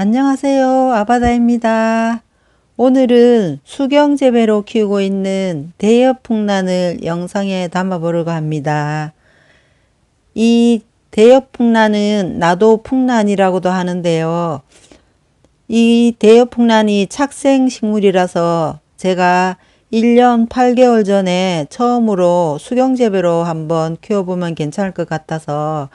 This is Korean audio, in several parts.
안녕하세요. 아바다입니다. 오늘은 수경재배로 키우고 있는 대엽풍란을 영상에 담아보려고 합니다. 이 대엽풍란은 나도 풍란이라고도 하는데요. 이 대엽풍란이 착생식물이라서 제가 1년 8개월 전에 처음으로 수경재배로 한번 키워보면 괜찮을 것 같아서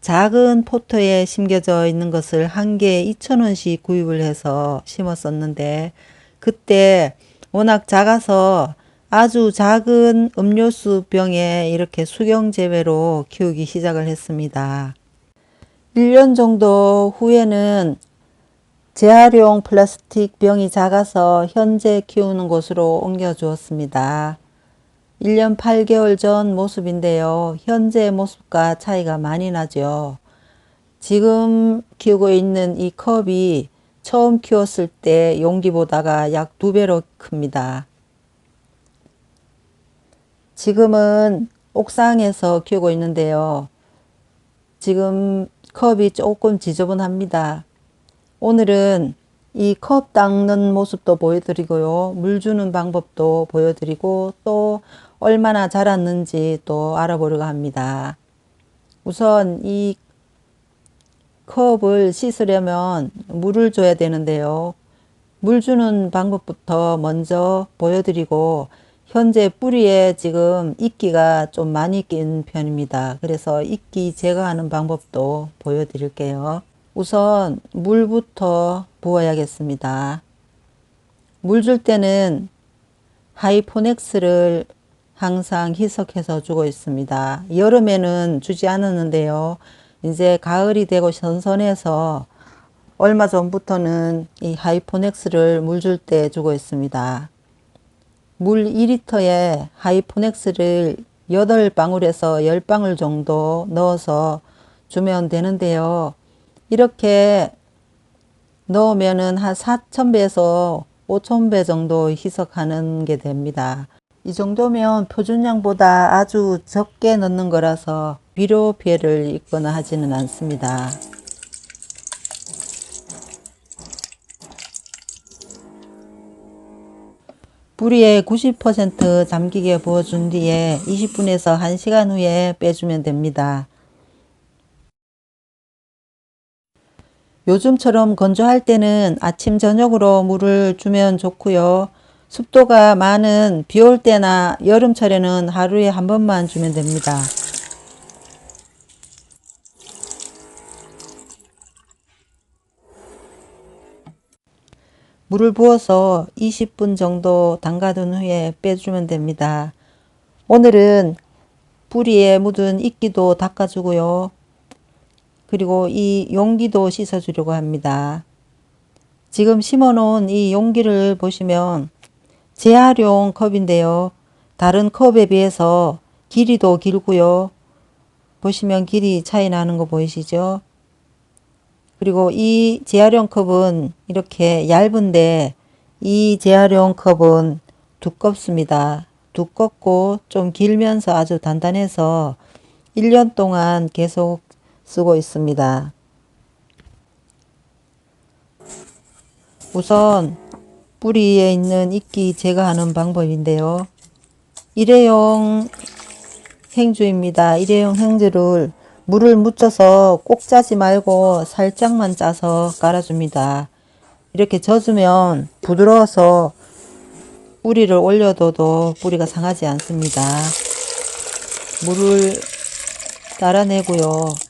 작은 포트에 심겨져 있는 것을 한 개에 2,000원씩 구입을 해서 심었었는데 그때 워낙 작아서 아주 작은 음료수 병에 이렇게 수경 재배로 키우기 시작을 했습니다. 1년 정도 후에는 재활용 플라스틱 병이 작아서 현재 키우는 곳으로 옮겨 주었습니다. 1년 8개월 전 모습인데요. 현재 모습과 차이가 많이 나죠. 지금 키우고 있는 이 컵이 처음 키웠을 때 용기보다가 약 두 배로 큽니다. 지금은 옥상에서 키우고 있는데요. 지금 컵이 조금 지저분합니다. 오늘은 이 컵 닦는 모습도 보여드리고요. 물 주는 방법도 보여드리고 또 얼마나 자랐는지 또 알아보려고 합니다. 우선 이 컵을 씻으려면 물을 줘야 되는데요. 물 주는 방법부터 먼저 보여드리고 현재 뿌리에 지금 이끼가 좀 많이 낀 편입니다. 그래서 이끼 제거하는 방법도 보여드릴게요. 우선 물부터 부어야겠습니다. 물 줄 때는 하이포넥스를 항상 희석해서 주고 있습니다. 여름에는 주지 않았는데요. 이제 가을이 되고 선선해서 얼마 전부터는 이 하이포넥스를 물 줄 때 주고 있습니다. 물 2리터에 하이포넥스를 8방울에서 10방울 정도 넣어서 주면 되는데요. 이렇게 넣으면은 한 4,000배에서 5,000배 정도 희석하는 게 됩니다. 이 정도면 표준량보다 아주 적게 넣는 거라서 비료 피해를 입거나 하지는 않습니다. 뿌리에 90% 잠기게 부어준 뒤에 20분에서 1시간 후에 빼주면 됩니다. 요즘처럼 건조할 때는 아침 저녁으로 물을 주면 좋고요. 습도가 많은 비 올 때나 여름철에는 하루에 한 번만 주면 됩니다. 물을 부어서 20분 정도 담가둔 후에 빼주면 됩니다. 오늘은 뿌리에 묻은 이끼도 닦아주고요. 그리고 이 용기도 씻어주려고 합니다. 지금 심어놓은 이 용기를 보시면 재활용 컵인데요. 다른 컵에 비해서 길이도 길고요. 보시면 길이 차이 나는 거 보이시죠? 그리고 이 재활용 컵은 이렇게 얇은데 이 재활용 컵은 두껍습니다. 두껍고 좀 길면서 아주 단단해서 1년 동안 계속 쓰고 있습니다. 우선 뿌리에 있는 이끼 제거하는 방법인데요. 일회용 행주입니다. 일회용 행주를 물을 묻혀서 꼭 짜지 말고 살짝만 짜서 깔아줍니다. 이렇게 젖으면 부드러워서 뿌리를 올려둬도 뿌리가 상하지 않습니다. 물을 따라내고요.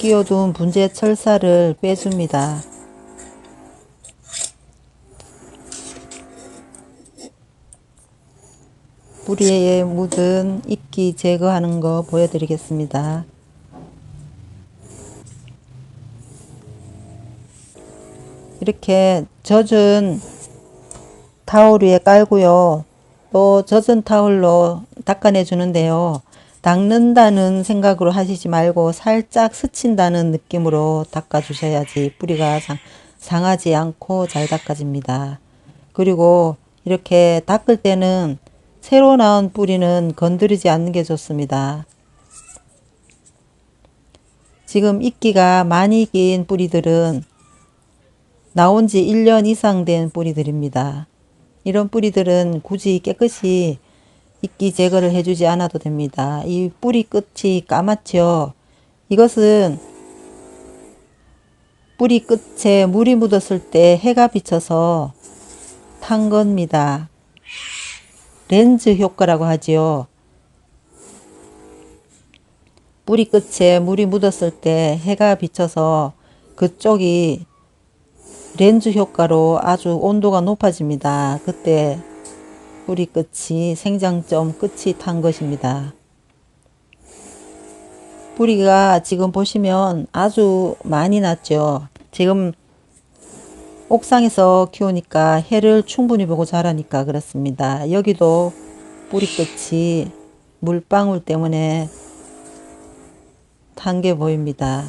끼워둔 분재 철사를 빼줍니다. 뿌리에 묻은 이끼 제거하는 거 보여드리겠습니다. 이렇게 젖은 타올 위에 깔고요. 또 젖은 타올로 닦아내 주는데요. 닦는다는 생각으로 하시지 말고 살짝 스친다는 느낌으로 닦아주셔야지 뿌리가 상, 상하지 않고 잘 닦아집니다. 그리고 이렇게 닦을 때는 새로 나온 뿌리는 건드리지 않는 게 좋습니다. 지금 이끼가 많이 낀 뿌리들은 나온 지 1년 이상 된 뿌리들입니다. 이런 뿌리들은 굳이 깨끗이 이끼 제거를 해주지 않아도 됩니다. 이 뿌리 끝이 까맣죠? 이것은 뿌리 끝에 물이 묻었을 때 해가 비쳐서 탄 겁니다. 렌즈 효과라고 하지요. 뿌리 끝에 물이 묻었을 때 해가 비쳐서 그쪽이 렌즈 효과로 아주 온도가 높아집니다. 그때 뿌리 끝이 생장점 끝이 탄 것입니다. 뿌리가 지금 보시면 아주 많이 났죠. 지금 옥상에서 키우니까 해를 충분히 보고 자라니까 그렇습니다. 여기도 뿌리 끝이 물방울 때문에 탄 게 보입니다.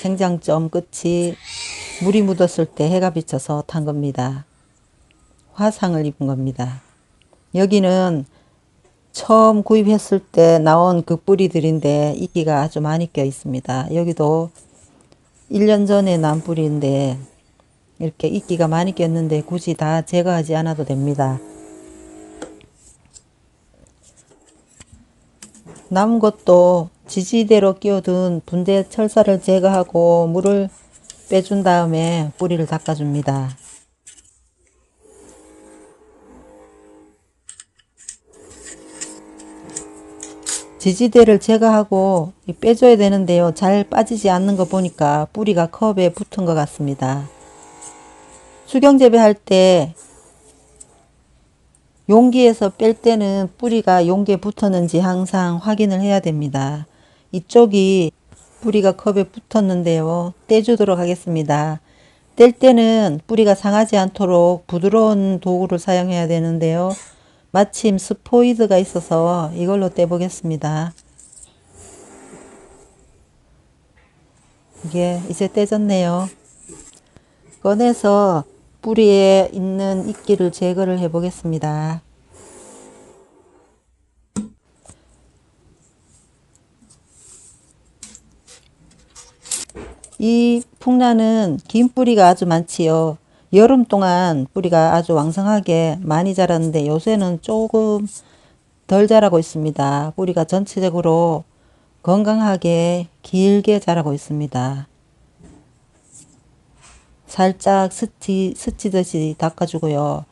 생장점 끝이 물이 묻었을 때 해가 비쳐서 탄 겁니다. 화상을 입은 겁니다. 여기는 처음 구입했을 때 나온 그 뿌리들인데 이끼가 아주 많이 껴 있습니다. 여기도 1년 전에 난 뿌리인데 이렇게 이끼가 많이 꼈는데 굳이 다 제거하지 않아도 됩니다. 남은 것도 지지대로 끼워둔 분재 철사를 제거하고 물을 빼준 다음에 뿌리를 닦아줍니다. 지지대를 제거하고 빼줘야 되는데요. 잘 빠지지 않는 거 보니까 뿌리가 컵에 붙은 것 같습니다. 수경 재배할 때 용기에서 뺄 때는 뿌리가 용기에 붙었는지 항상 확인을 해야 됩니다. 이쪽이 뿌리가 컵에 붙었는데요. 떼주도록 하겠습니다. 뗄 때는 뿌리가 상하지 않도록 부드러운 도구를 사용해야 되는데요. 마침 스포이드가 있어서 이걸로 떼보겠습니다. 이게 이제 떼졌네요. 꺼내서 뿌리에 있는 이끼를 제거를 해 보겠습니다. 이 풍란은 긴 뿌리가 아주 많지요. 여름 동안 뿌리가 아주 왕성하게 많이 자랐는데 요새는 조금 덜 자라고 있습니다. 뿌리가 전체적으로 건강하게 길게 자라고 있습니다. 살짝 스치, 스치듯이 닦아주고요.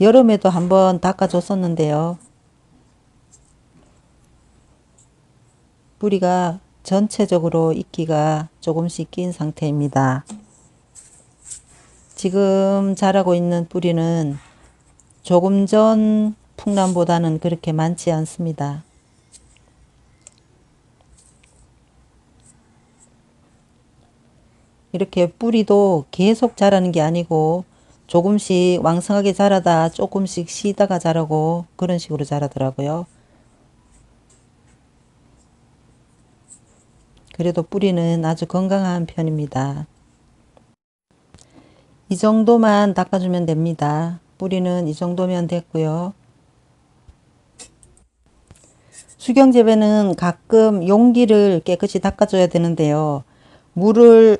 여름에도 한번 닦아줬었는데요. 뿌리가 전체적으로 이끼가 조금씩 낀 상태입니다. 지금 자라고 있는 뿌리는 조금 전 풍란보다는 그렇게 많지 않습니다. 이렇게 뿌리도 계속 자라는 게 아니고 조금씩 왕성하게 자라다 조금씩 쉬다가 자라고 그런 식으로 자라더라고요. 그래도 뿌리는 아주 건강한 편입니다. 이 정도만 닦아주면 됩니다. 뿌리는 이 정도면 됐고요. 수경재배는 가끔 용기를 깨끗이 닦아줘야 되는데요. 물을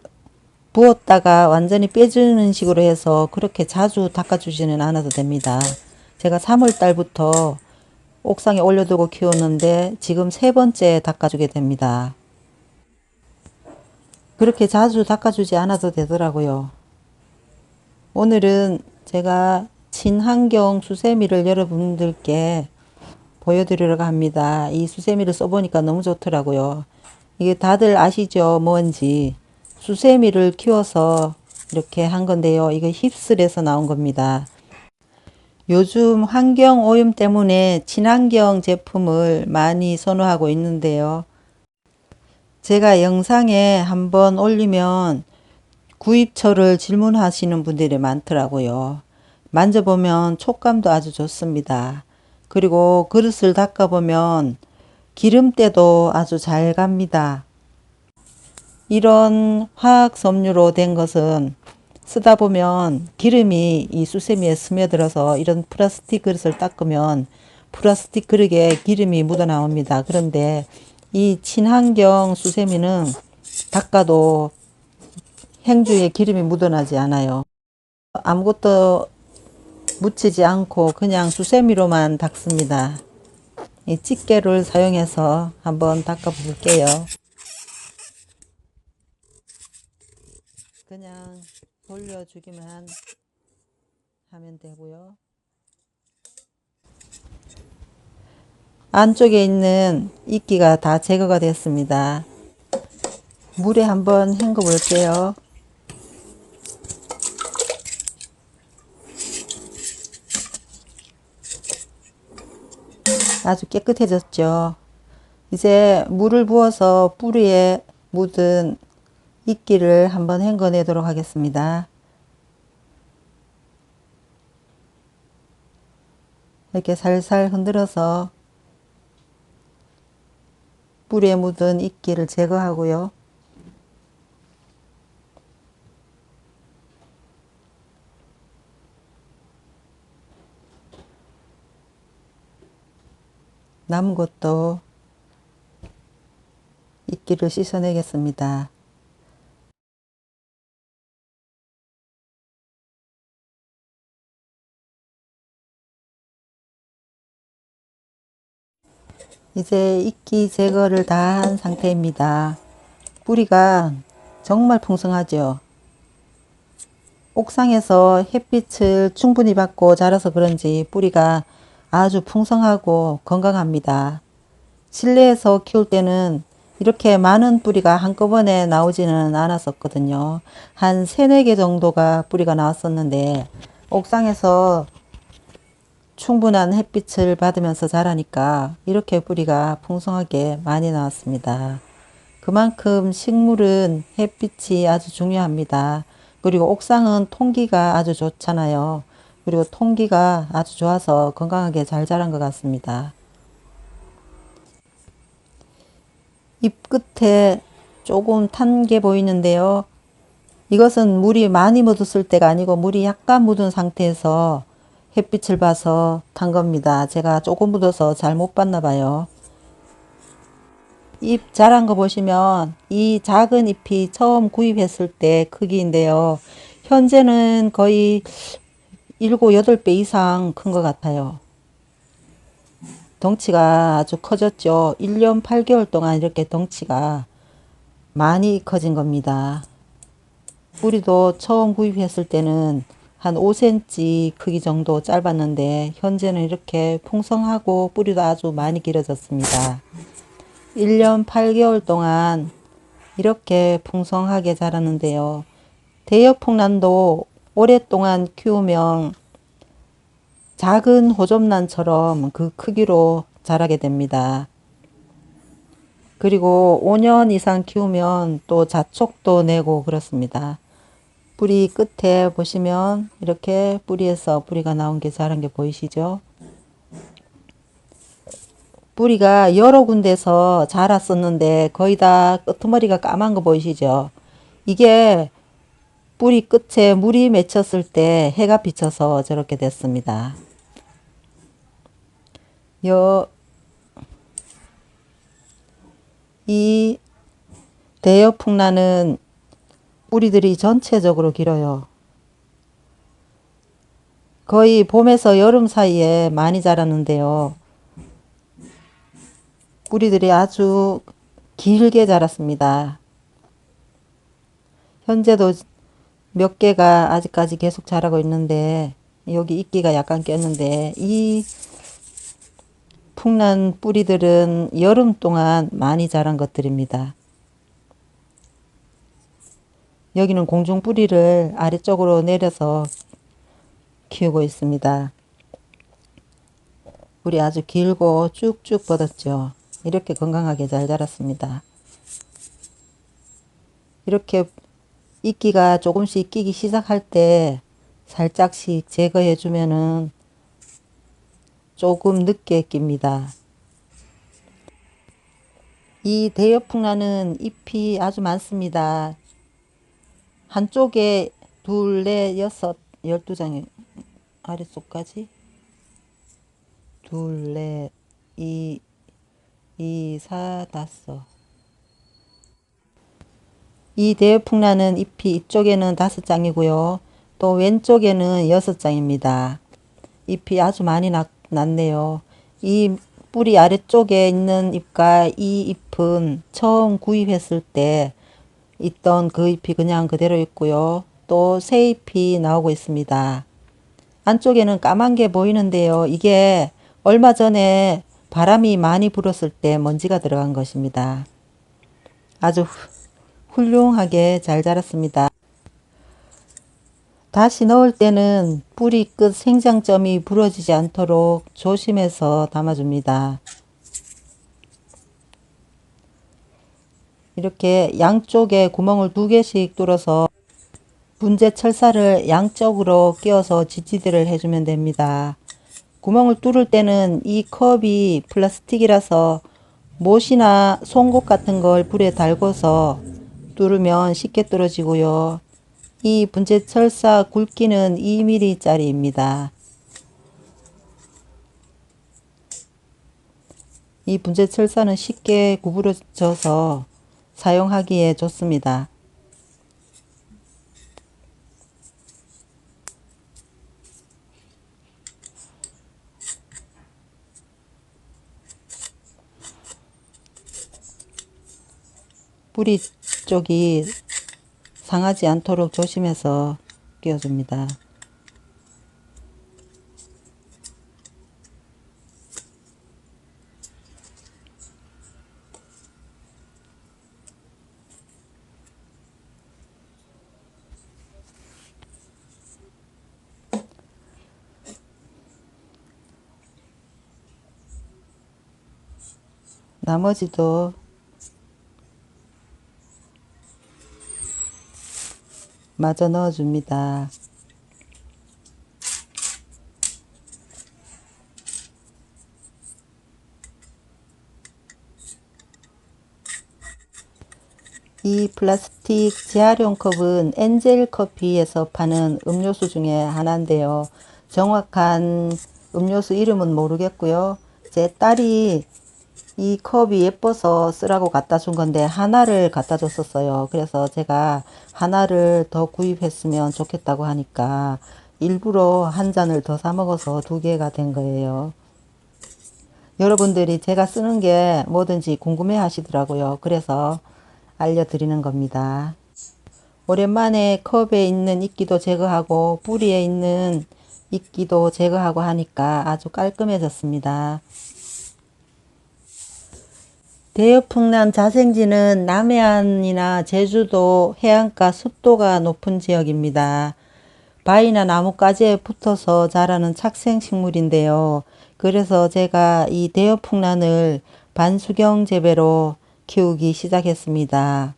부었다가 완전히 빼주는 식으로 해서 그렇게 자주 닦아주지는 않아도 됩니다. 제가 3월 달부터 옥상에 올려두고 키웠는데 지금 세 번째 닦아주게 됩니다. 그렇게 자주 닦아주지 않아도 되더라고요. 오늘은 제가 친환경 수세미를 여러분들께 보여드리려고 합니다. 이 수세미를 써보니까 너무 좋더라고요. 이게 다들 아시죠? 뭔지. 수세미를 키워서 이렇게 한 건데요. 이거 힙슬에서 나온 겁니다. 요즘 환경 오염 때문에 친환경 제품을 많이 선호하고 있는데요. 제가 영상에 한번 올리면 구입처를 질문하시는 분들이 많더라고요. 만져보면 촉감도 아주 좋습니다. 그리고 그릇을 닦아보면 기름때도 아주 잘 갑니다. 이런 화학 섬유로 된 것은 쓰다 보면 기름이 이 수세미에 스며들어서 이런 플라스틱 그릇을 닦으면 플라스틱 그릇에 기름이 묻어 나옵니다. 그런데 이 친환경 수세미는 닦아도 행주에 기름이 묻어나지 않아요. 아무것도 묻히지 않고 그냥 수세미로만 닦습니다. 이 집게를 사용해서 한번 닦아 볼게요. 그냥 돌려주기만 하면 되고요. 안쪽에 있는 이끼가 다 제거가 됐습니다. 물에 한번 헹궈 볼게요. 아주 깨끗해졌죠. 이제 물을 부어서 뿌리에 묻은 이끼를 한번 헹궈내도록 하겠습니다. 이렇게 살살 흔들어서 뿌리에 묻은 이끼를 제거하고요. 남은 것도 이끼를 씻어내겠습니다. 이제 이끼 제거를 다 한 상태입니다. 뿌리가 정말 풍성하죠. 옥상에서 햇빛을 충분히 받고 자라서 그런지 뿌리가 아주 풍성하고 건강합니다. 실내에서 키울 때는 이렇게 많은 뿌리가 한꺼번에 나오지는 않았었거든요. 한 3, 4개 정도가 뿌리가 나왔었는데 옥상에서 충분한 햇빛을 받으면서 자라니까 이렇게 뿌리가 풍성하게 많이 나왔습니다. 그만큼 식물은 햇빛이 아주 중요합니다. 그리고 옥상은 통기가 아주 좋잖아요. 그리고 통기가 아주 좋아서 건강하게 잘 자란 것 같습니다. 잎 끝에 조금 탄 게 보이는데요. 이것은 물이 많이 묻었을 때가 아니고 물이 약간 묻은 상태에서 햇빛을 봐서 탄 겁니다. 제가 조금 묻어서 잘 못 봤나 봐요. 잎 자란 거 보시면 이 작은 잎이 처음 구입했을 때 크기인데요. 현재는 거의 7, 8배 이상 큰 것 같아요. 덩치가 아주 커졌죠. 1년 8개월 동안 이렇게 덩치가 많이 커진 겁니다. 뿌리도 처음 구입했을 때는 한 5cm 크기 정도 짧았는데 현재는 이렇게 풍성하고 뿌리도 아주 많이 길어졌습니다. 1년 8개월 동안 이렇게 풍성하게 자랐는데요. 대역풍란도 오랫동안 키우면 작은 호접란처럼 그 크기로 자라게 됩니다. 그리고 5년 이상 키우면 또 자촉도 내고 그렇습니다. 뿌리 끝에 보시면 이렇게 뿌리에서 뿌리가 나온 게 자란 게 보이시죠? 뿌리가 여러 군데서 자랐었는데 거의 다 끄트머리가 까만 거 보이시죠? 이게 뿌리 끝에 물이 맺혔을 때 해가 비쳐서 저렇게 됐습니다. 여, 이 대여풍란은 뿌리들이 전체적으로 길어요. 거의 봄에서 여름 사이에 많이 자랐는데요. 뿌리들이 아주 길게 자랐습니다. 현재도 몇 개가 아직까지 계속 자라고 있는데 여기 이끼가 약간 꼈는데 이 풍난 뿌리들은 여름 동안 많이 자란 것들입니다. 여기는 공중 뿌리를 아래쪽으로 내려서 키우고 있습니다. 뿌리 아주 길고 쭉쭉 뻗었죠. 이렇게 건강하게 잘 자랐습니다. 이렇게 이끼가 조금씩 끼기 시작할 때 살짝씩 제거해 주면은 조금 늦게 낍니다. 이 대여풍란은 잎이 아주 많습니다. 한쪽에 둘, 넷, 여섯, 열두 장의 아래쪽까지 둘, 넷, 이, 이, 사, 다섯 이 대풍란은 잎이 이쪽에는 다섯 장이고요. 또 왼쪽에는 여섯 장입니다. 잎이 아주 많이 났, 났네요. 이 뿌리 아래쪽에 있는 잎과 이 잎은 처음 구입했을 때 있던 그 잎이 그냥 그대로 있고요. 또 새 잎이 나오고 있습니다. 안쪽에는 까만 게 보이는데요. 이게 얼마 전에 바람이 많이 불었을 때 먼지가 들어간 것입니다. 아주 훌륭하게 잘 자랐습니다. 다시 넣을 때는 뿌리 끝 생장점이 부러지지 않도록 조심해서 담아줍니다. 이렇게 양쪽에 구멍을 두 개씩 뚫어서 분재 철사를 양쪽으로 끼워서 지지대를 해주면 됩니다. 구멍을 뚫을 때는 이 컵이 플라스틱이라서 못이나 송곳 같은 걸 불에 달궈서 뚫으면 쉽게 뚫어지고요. 이 분재 철사 굵기는 2mm 짜리입니다. 이 분재 철사는 쉽게 구부러져서 사용하기에 좋습니다. 뿌리 쪽이 상하지 않도록 조심해서 끼워줍니다. 나머지도 마저 넣어줍니다. 이 플라스틱 재활용 컵은 엔젤 커피에서 파는 음료수 중에 하나인데요. 정확한 음료수 이름은 모르겠고요. 제 딸이 이 컵이 예뻐서 쓰라고 갖다 준 건데 하나를 갖다 줬었어요. 그래서 제가 하나를 더 구입했으면 좋겠다고 하니까 일부러 한 잔을 더 사 먹어서 두 개가 된 거예요. 여러분들이 제가 쓰는 게 뭐든지 궁금해 하시더라고요. 그래서 알려드리는 겁니다. 오랜만에 컵에 있는 이끼도 제거하고 뿌리에 있는 이끼도 제거하고 하니까 아주 깔끔해졌습니다. 대여풍란 자생지는 남해안이나 제주도 해안가 습도가 높은 지역입니다. 바위나 나뭇가지에 붙어서 자라는 착생식물인데요. 그래서 제가 이 대여풍란을 반수경 재배로 키우기 시작했습니다.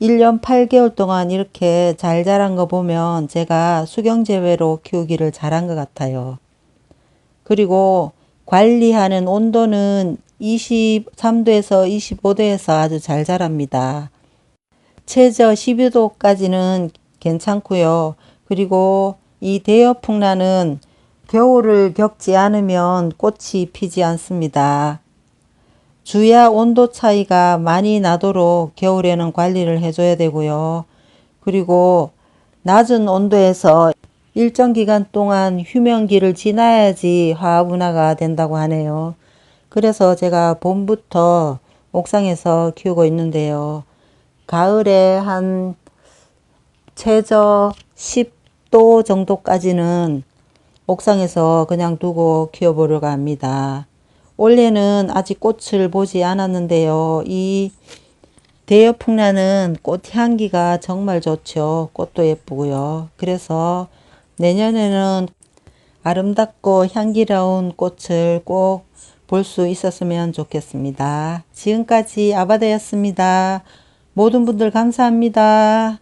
1년 8개월 동안 이렇게 잘 자란 거 보면 제가 수경 재배로 키우기를 잘한 것 같아요. 그리고 관리하는 온도는 23도에서 25도에서 아주 잘 자랍니다. 최저 12도까지는 괜찮고요. 그리고 이 대여풍란은 겨울을 겪지 않으면 꽃이 피지 않습니다. 주야 온도 차이가 많이 나도록 겨울에는 관리를 해줘야 되고요. 그리고 낮은 온도에서 일정 기간 동안 휴면기를 지나야지 화분화가 된다고 하네요. 그래서 제가 봄부터 옥상에서 키우고 있는데요. 가을에 한 최저 10도 정도까지는 옥상에서 그냥 두고 키워보려고 합니다. 올해는 아직 꽃을 보지 않았는데요. 이 대여풍란은 꽃향기가 정말 좋죠. 꽃도 예쁘고요. 그래서 내년에는 아름답고 향기로운 꽃을 꼭 볼 수 있었으면 좋겠습니다. 지금까지 아바다였습니다. 모든 분들 감사합니다.